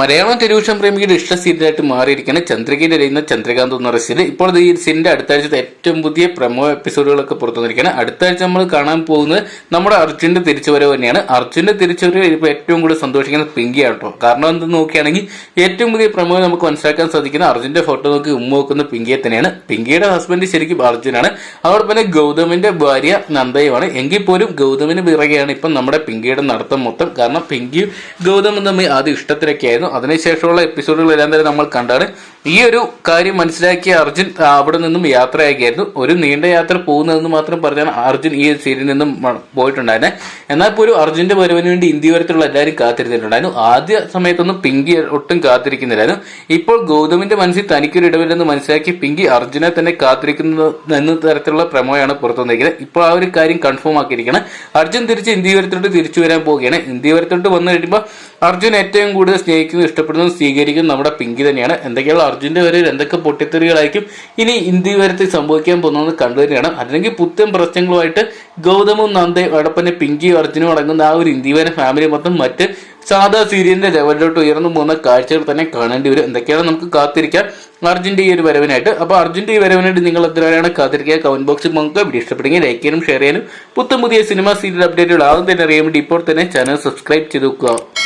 Malayalam television പ്രേമിയുടെ ഇഷ്ട സീരിയലായിട്ട് മാറിയിരിക്കുന്ന ചന്ദ്രികയുടെ എഴുതുന്ന ചന്ദ്രകാന്ത് എന്ന സീരിയൽ. ഇപ്പോൾ ഈ സീരിയലിന്റെ അടുത്ത ആഴ്ചത്തെ ഏറ്റവും പുതിയ പ്രമോ എപ്പിസോഡുകളൊക്കെ പുറത്തു വന്നിരിക്കുകയാണ്. അടുത്ത ആഴ്ച നമ്മൾ കാണാൻ പോകുന്നത് നമ്മുടെ അർജുന്റെ തിരിച്ചുവരവ് തന്നെയാണ്. അർജുന്റെ തിരിച്ചുവരവ് ഇപ്പോൾ ഏറ്റവും കൂടുതൽ സന്തോഷിക്കുന്നത് പിങ്കിയാണ് കേട്ടോ. കാരണം എന്തെന്ന് നോക്കുകയാണെങ്കിൽ ഏറ്റവും പുതിയ പ്രമോ നമുക്ക് മനസ്സിലാക്കാൻ സാധിക്കുന്ന അർജുന്റെ ഫോട്ടോ നോക്കി ഉമ്മ നോക്കുന്ന പിങ്കിയെ തന്നെയാണ്. പിങ്കിയുടെ ഹസ്ബൻഡ് ശരിക്കും അർജുനാണ്. അതോടൊപ്പം തന്നെ ഗൗതമിന്റെ ഭാര്യ നന്ദയുമാണ്. എങ്കിൽ പോലും ഗൗതമിന് പിറകെയാണ് ഇപ്പം നമ്മുടെ പിങ്കിയുടെ നടത്തം മൊത്തം. കാരണം പിങ്കിയും ഗൗതമും തമ്മിൽ ആദ്യം ഇഷ്ടത്തിലൊക്കെ ആയിരുന്നു അതിനുശേഷമുള്ള എപ്പിസോഡുകളെല്ലാം തന്നെ നമ്മൾ കണ്ടാണ്. ഈ ഒരു കാര്യം മനസ്സിലാക്കിയ അർജുൻ അവിടെ നിന്നും യാത്രയാക്കിയായിരുന്നു ഒരു നീണ്ട യാത്ര പോകുന്നതെന്ന് മാത്രം പറഞ്ഞാണ് അർജുൻ ഈ സീരിയലിൽ നിന്നും പോയിട്ടുണ്ടായിരുന്നെ. എന്നാൽ പോലും അർജുന്റെ വരവിന് വേണ്ടി ഇന്ത്യ വരത്തിലുള്ള എല്ലാവരും കാത്തിരുന്നിട്ടുണ്ടായിരുന്നു. ആദ്യ സമയത്തൊന്നും പിങ്കി ഒട്ടും കാത്തിരിക്കുന്നില്ലായിരുന്നു. ഇപ്പോൾ ഗൗതമിന്റെ മനസ്സിൽ തനിക്കൊരു ഇടവില്ലെന്ന് മനസ്സിലാക്കി പിങ്കി അർജുനെ തന്നെ കാത്തിരിക്കുന്നു എന്ന തരത്തിലുള്ള പ്രമോയാണ് പുറത്തു വന്നിരിക്കുന്നത് ഇപ്പോൾ ആ ഒരു കാര്യം കൺഫേം ആക്കിയിരിക്കണം അർജുൻ തിരിച്ച് ഇന്ത്യ വരത്തോട്ട് തിരിച്ചു വരാൻ പോവുകയാണ്. ഇന്ത്യ വരത്തോട്ട് വന്നു കഴിയുമ്പോൾ അർജുൻ ഏറ്റവും കൂടുതൽ സ്നേഹിക്കുന്നതും ഇഷ്ടപ്പെടുന്നതും സ്വീകരിക്കുന്നതും നമ്മുടെ പിങ്കി തന്നെയാണ്. എന്തൊക്കെയുള്ള അർജുന്റെ വരെ എന്തൊക്കെ പൊട്ടിത്തെറികളായിരിക്കും ഇനി ഇന്ത്യ വരത്തിൽ സംഭവിക്കാൻ പോകുന്നത് കണ്ടു തന്നെയാണ്. അല്ലെങ്കിൽ പുത്തൻ പ്രശ്നങ്ങളുമായിട്ട് ഗൗതമും നന്ദയും അടപ്പന്നെ പിങ്കിയും അർജുനും അടങ്ങുന്ന ആ ഒരു ഇന്ത്യ വരെ ഫാമിലി മൊത്തം മറ്റ് സാധാ സീരിയലിന്റെ ലെവലിലോട്ട് ഉയർന്നു പോകുന്ന കാഴ്ചകൾ തന്നെ കാണേണ്ടി വരും. എന്തൊക്കെയാണ് നമുക്ക് കാത്തിരിക്കാം. അർജുന്റെ ഈ ഒരു വരവിനായിട്ട്. അപ്പോൾ അർജുന്റെ ഈ വരവിനായിട്ട് നിങ്ങൾ എത്രയാണ് കാത്തിരിക്കുക? കമന്റ് ബോക്സിൽ നമുക്ക് വീഡിയോ ഇഷ്ടപ്പെടുമെങ്കിൽ ലൈക്ക് ചെയ്യാനും ഷെയർ ചെയ്യാനും. പുത്തം പുതിയ സിനിമ സീരിയൽ അപ്ഡേറ്റുകൾ ആദ്യം തന്നെ അറിയാൻ വേണ്ടി ഇപ്പോൾ തന്നെ ചാനൽ സബ്സ്ക്രൈബ് ചെയ്ത് വെക്കുക.